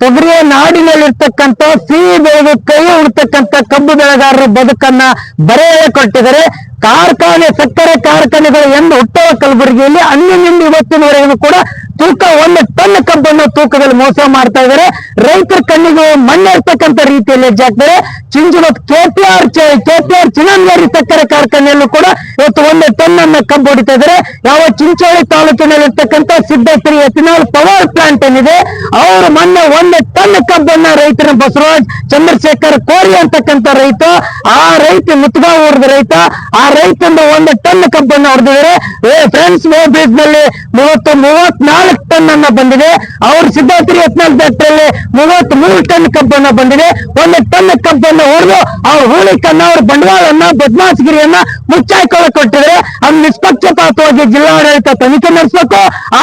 ತೊಗರಿಯ ನಾಡಿನಲ್ಲಿರ್ತಕ್ಕಂಥ ಸಿಹಿ ಬೆಳೆದು ಕೈ ಉಡ್ತಕ್ಕಂಥ ಕಬ್ಬು ಬೆಳೆಗಾರರ ಬದುಕನ್ನ ಬರೆಯಲ್ಲ ಕೊಟ್ಟಿದ್ದಾರೆ. ಕಾರ್ಖಾನೆ, ಸಕ್ಕರೆ ಕಾರ್ಖಾನೆಗಳು ಎಂದು ಹುಟ್ಟುವ ಕಲಬುರಗಿಯಲ್ಲಿ ಅಂದಿನಿಂದ ಇವತ್ತಿನವರೆಗೂ ಕೂಡ ತೂಕ ಒಂದು ಟನ್ ಕಬ್ಬನ್ನು ತೂಕದಲ್ಲಿ ಮೋಸ ಮಾಡ್ತಾ ಇದ್ದಾರೆ. ರೈತರ ಕಣ್ಣಿಗೆ ಮಣ್ಣಿರ್ತಕ್ಕಂಥ ರೀತಿಯಲ್ಲಿ ಹೆಜ್ಜೆ ಹಾಕ್ತಾರೆ ಚಿಂಚುಮತ್ ಕೆಪಿಆರ್ ಕೆಪಿಆರ್ ಚಿನ್ನಂಗೇರಿ ಸಕ್ಕರೆ ಕಾರ್ಖಾನೆಯಲ್ಲೂ ಕೂಡ ಇವತ್ತು ಒಂದು ಟನ್ ಅನ್ನ ಕಬ್ಬು ಹೊಡಿತಾ ಇದ್ದಾರೆ. ಯಾವ ಚಿಂಚೋಳಿ ತಾಲೂಕಿನಲ್ಲಿರ್ತಕ್ಕಂಥ ಸಿದ್ದೇಶ್ವರಿ ಎಥಿನಾಲ್ ಪವರ್ ಪ್ಲಾಂಟ್ ಏನಿದೆ, ಅವರು ಮೊನ್ನೆ ಒಂದು ಟನ್ ಕಬ್ಬನ್ನ ರೈತರ ಬಸವರಾಜ್ ಚಂದ್ರಶೇಖರ್ ಕೋರಿ ಅಂತಕ್ಕಂಥ ರೈತ, ಆ ರೈತ ಮುತ್ಗಾ ಊರದ ರೈತ, ಆ ರೈತಂದು ಒಂದು ಟನ್ ಕಬ್ಬನ್ನ ಹೊಡೆದಿದ್ದಾರೆ. ಫ್ರೆಂಡ್ಸ್ ಬೇಸ್ನಲ್ಲಿ ಮೂವತ್ತು ಮೂವತ್ನಾಲ್ಕು ಅನ್ನ ಬಂದಿದೆ. ಅವ್ರ ಸಿದ್ಧಾರ್ಥಿ ಯತ್ನಾಲ್ ಫ್ಯಾಕ್ಟರಿಯಲ್ಲಿ ಮೂವತ್ತ್ ಮೂರು ಟನ್ ಕಬ್ಬನ್ನ ಬಂದಿದೆ. ಒಂದು ಟನ್ ಕಬ್ಬನ್ನ ಹೊಡೆದು ಅವ್ರ ಹೂಳಿಕನ್ನ ಅವ್ರ ಬಂಡವಾಳವನ್ನ ಬದ್ಮಾಸ್ಗಿರಿಯನ್ನ ಮುಚ್ಚಾಯ್ಕೊಳ್ಳ ಕೊಟ್ಟಿದ್ರೆ ಅದು ನಿಷ್ಪಕ್ಷಪಾತವಾಗಿ ಜಿಲ್ಲಾಡಳಿತ ತನಿಖೆ ನಡೆಸಬೇಕು. ಆ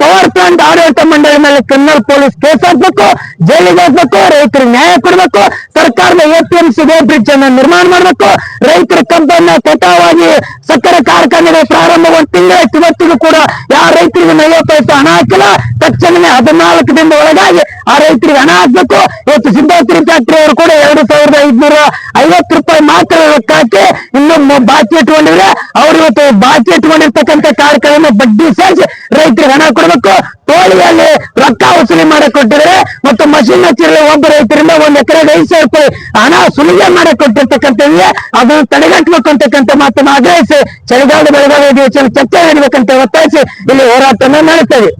ಪವರ್ ಪ್ಲಾಂಟ್ ಆಡಳಿತ ಮಂಡಳಿ ಮೇಲೆ ಕ್ರಿಮಿನಲ್ ಪೊಲೀಸ್ ಕೇಸ್ ಹಾಕ್ಬೇಕು, ಜೈಲಿಗೆ ಹಾಕ್ಬೇಕು, ರೈತರಿಗೆ ನ್ಯಾಯ ಕೊಡ್ಬೇಕು, ಸರ್ಕಾರದ ಎಪಿಎಂಸಿ ಬ್ರಿಡ್ಜ್ ಅನ್ನ ನಿರ್ಮಾಣ ಮಾಡ್ಬೇಕು, ರೈತರ ಕಬ್ಬನ್ನ ಕಟಾವಾಗಿ ಸಕ್ಕರೆ ಕಾರ್ಖಾನೆಗಳು ಪ್ರಾರಂಭ ಒಂದು ತಿಂಗಳಾಯ್ತು ಇವತ್ತಿಗೂ ಕೂಡ ಯಾವ ರೈತರಿಗೆ ನೈವತ್ತು ಪೈಸೆ ಹಣ ಹಾಕಿಲ್ಲ? ತಕ್ಷಣವೇ ಹದಿನಾಲ್ಕು ದಿನದ ಒಳಗಾಗಿ ಆ ರೈತರಿಗೆ ಹಣ ಹಾಕ್ಬೇಕು. ಇವತ್ತು ಸಿದ್ದಾಪುರಿ ಫ್ಯಾಕ್ಟರಿ ಅವರು ಕೂಡ ಎರಡು ಸಾವಿರದ ಐದ್ನೂರ ಐವತ್ತು ರೂಪಾಯಿ ಮಾತ್ರ ಹಾಕಿ ಇನ್ನು ಮ- ಬಾಕಿ ಇಟ್ಕೊಂಡಿದ್ರೆ ಅವರು ಇವತ್ತು ಬಾಕಿ ಇಟ್ಕೊಂಡಿರ್ತಕ್ಕಂಥ ಕಾರ್ಖಾನೆ ಬಡ್ಡಿ ಸೇರಿಸಿ ರೈತರಿಗೆ ಹಣ ಕೊಡಬೇಕು. ತೋಳಿಯಲ್ಲಿ ರೊಕ್ಕ ವಸೂಲಿ ಮಾಡಕ್ ಕೊಟ್ಟಿದ್ದಾರೆ. ಮತ್ತು ಮಷಿನ್ ಹಚ್ಚಿರಲಿ ಒಬ್ಬ ರೈತರಿಂದ ಒಂದ್ ಎಕರೆಗೆ ಐದು ಸಾವಿರ ರೂಪಾಯಿ ಹಣ ಸುಲಿಗೆ ಮಾಡಕ್ ಕೊಟ್ಟಿರ್ತಕ್ಕಂಥ ಅದನ್ನು ತಡೆಗಟ್ಟಬೇಕು ಅಂತಕ್ಕಂಥ ಮಾತನ್ನು ಆಗ್ರಹಿಸಿ. ಚಳಿಗಾಲದ ಬೆಳಗಾವಿ ಅಧಿವೇಶನ ಚರ್ಚೆ ನೀಡಬೇಕಂತ ಒತ್ತಾಯಿಸಿ. ಇಲ್ಲಿ ಹೋರಾಟವನ್ನು ನಡೆಸ್ತೇವೆ.